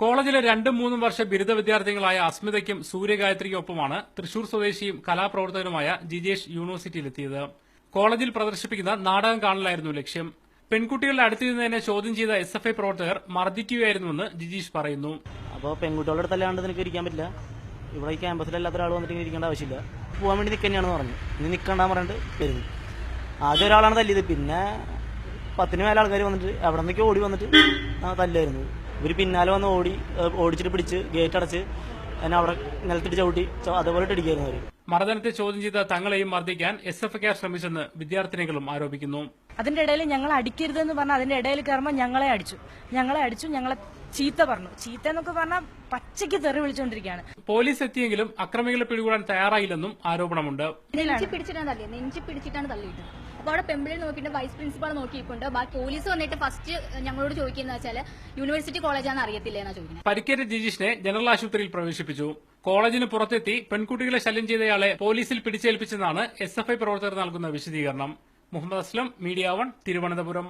കോളേജിലെ രണ്ടും മൂന്നും വർഷ ബിരുദ വിദ്യാർത്ഥികളായ അസ്മിതയ്ക്കും സൂര്യഗായത്രിക്കും ഒപ്പമാണ് തൃശൂർ സ്വദേശിയും കലാപ്രവർത്തകനുമായ ജിജേഷ് യൂണിവേഴ്സിറ്റിയിലെത്തിയത്. കോളേജിൽ പ്രദർശിപ്പിക്കുന്ന നാടകം കാണലായിരുന്നു ലക്ഷ്യം. പെൺകുട്ടികളുടെ അടുത്തിരുന്നതിനെ ചോദ്യം ചെയ്ത എസ് എഫ് ഐ പ്രവർത്തകർ മർദ്ദിക്കുകയായിരുന്നുവെന്ന് ജിജീഷ് പറയുന്നു. അപ്പോൾ പെൺകുട്ടികളുടെ അടുത്തല്ലാണ്ട് നിനക്ക് ഇരിക്കാൻ പറ്റില്ല? ഇവിടെ ഈ ക്യാമ്പസിലല്ലാത്ത ഒരാൾ വന്നിട്ട് ഇരിക്കേണ്ട ആവശ്യമില്ല. പോകാൻ വേണ്ടി നിൽക്കന്നെയാണെന്ന് പറഞ്ഞു. ഇനി നിൽക്കണ്ടെന്ന് പറഞ്ഞിട്ട് വരുന്നു ആദ്യം ഒരാളാണ് തല്ലിയത്. പിന്നെ പത്തിന് മേലെ ആൾക്കാർ വന്നിട്ട് അവിടെ നിന്നൊക്കെ ഓടി വന്നിട്ട് തല്ലായിരുന്നു. ഇവർ പിന്നാലെ വന്ന് ഓടി ഓടിച്ചിട്ട് പിടിച്ച് ഗേറ്റ് അടച്ച് എന്നെ അവിടെ നിലത്തിട്ട് ചവിട്ടി അതേപോലെ ഇടിക്കായിരുന്നു അവർ മർദ്ദനത്തെ ചോദ്യം ചെയ്ത തങ്ങളെയും മർദ്ദിക്കാൻ എസ് എഫ് കെ ശ്രമിച്ചെന്ന് വിദ്യാർത്ഥിനികളും ആരോപിക്കുന്നു. അതിന്റെ ഇടയിൽ ഞങ്ങൾ അടിക്കരുതെന്ന് പറഞ്ഞാൽ അതിന്റെ ഇടയിൽ കയറുമ്പോൾ ഞങ്ങളെ അടിച്ചു. ഞങ്ങളെ അടിച്ചു ഞങ്ങളെ ചീത്ത പറഞ്ഞു. ചീത്ത എന്നൊക്കെ പറഞ്ഞാൽ പച്ചയ്ക്ക് തെറി വിളിച്ചുകൊണ്ടിരിക്കുകയാണ് പോലീസ് എത്തിയെങ്കിലും അക്രമികളെ പിടികൂടാൻ തയ്യാറായില്ലെന്നും ആരോപണമുണ്ട്. നെഞ്ചി പിടിച്ചിട്ടാണ് തള്ളി നെഞ്ചി പിടിച്ചിട്ടാണ് തള്ളിയിട്ട്. അപ്പൊ അവിടെ പെമ്പിളിൽ നോക്കിയിട്ട് വൈസ് പ്രിൻസിപ്പാൾ നോക്കിയിട്ടുണ്ട്. ബാക്കി പോലീസ് വന്നിട്ട് ഫസ്റ്റ് ഞങ്ങളോട് ചോദിക്കുന്ന വെച്ചാൽ യൂണിവേഴ്സിറ്റി കോളേജാണ് അറിയത്തില്ല എന്നാ ചോദിക്കുന്നത്. പരിക്കേറ്റ ജിജീഷിനെ ജനറൽ ആശുപത്രിയിൽ പ്രവേശിപ്പിച്ചു. കോളേജിന് പുറത്തെത്തി പെൺകുട്ടികളെ ശല്യം ചെയ്തയാളെ പോലീസിൽ പിടിച്ചേൽപ്പിച്ചെന്നാണ് എസ് എഫ് ഐ പ്രവർത്തകർ നൽകുന്ന വിശദീകരണം. Muhammad Aslam media one Thiruvananthapuram.